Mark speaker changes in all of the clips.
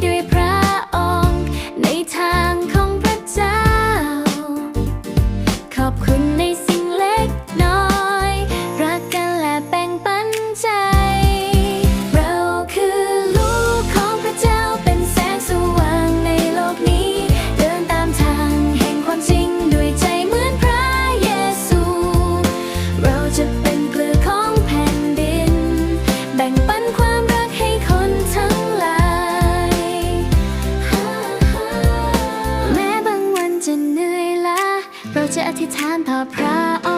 Speaker 1: do it. เราจะอธิษฐานต่อพระองค์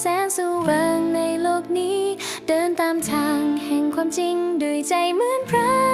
Speaker 1: แสงสว่างในโลกนี้ เดินตามทางแห่งความจริงด้วยใจเหมือนพระ